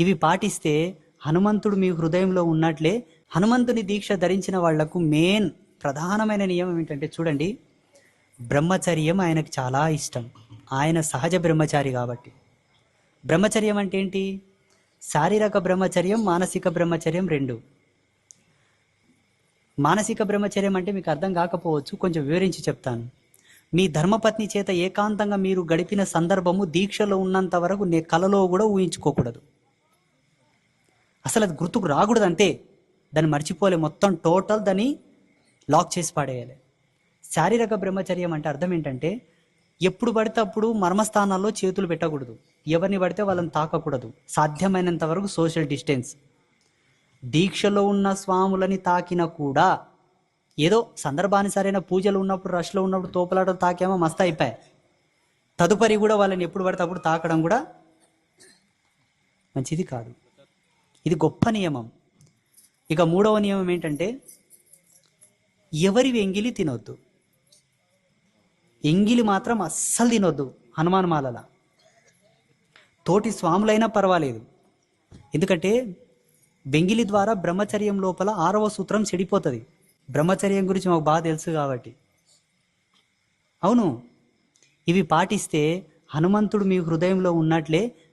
ఇవి పాటిస్తే హనుమంతుడు మీ హృదయంలో ఉన్నట్లే హనుమంతుని దీక్ష ధరించిన వాళ్ళకు మెయిన్ ప్రధానమైన నియమం ఏంటంటే చూడండి బ్రహ్మచర్యం ఆయనకు చాలా ఇష్టం. ఆయన సహజ బ్రహ్మచారి కాబట్టి. బ్రహ్మచర్యం అంటే ఏంటి? శారీరక బ్రహ్మచర్యం మానసిక బ్రహ్మచర్యం రెండు. మానసిక బ్రహ్మచర్యం అంటే మీకు అర్థం కాకపోవచ్చు కొంచెం వివరించి చెప్తాను. మీ ధర్మపత్ని చేత ఏకాంతంగా మీరు గడిపిన సందర్భము దీక్షలో ఉన్నంత వరకు నే కలలో కూడా ఊహించుకోకూడదు. అసలు అది గుర్తుకు రాకూడదు అంతే దాన్ని మర్చిపోలే. మొత్తం టోటల్ దాన్ని లాక్ చేసి పాడేయాలి. శారీరక బ్రహ్మచర్యం అంటే అర్థం ఏంటంటే ఎప్పుడు పడితే అప్పుడు మర్మస్థానాల్లో చేతులు పెట్టకూడదు. ఎవరిని పడితే వాళ్ళని తాకకూడదు. సాధ్యమైనంత వరకు సోషల్ డిస్టెన్స్ దీక్షలో ఉన్న స్వాములని తాకినా కూడా ఏదో సందర్భానుసారైన పూజలు ఉన్నప్పుడు రష్లో ఉన్నప్పుడు తోపలాటలు తాకేమో? మస్తు అయిపోయాయి. తదుపరి కూడా వాళ్ళని ఎప్పుడు పడితే అప్పుడు తాకడం కూడా మంచిది కాదు. ఇది గొప్ప నియమం. ఇక మూడవ నియమం ఏంటంటే ఎవరి ఎంగిలి తినొద్దు. ఎంగిలి మాత్రం అస్సలు తినొద్దు హనుమాన్మాలల. తోటి స్వాములైనా పర్వాలేదు. ఎందుకంటే వెంగిలి ద్వారా బ్రహ్మచర్యం లోపల ఆరవ సూత్రం చెడిపోతుంది. బ్రహ్మచర్యం గురించి మాకు బాగా తెలుసు కాబట్టి. అవును ఇవి పాటిస్తే హనుమంతుడు మీ హృదయంలో ఉన్నట్లే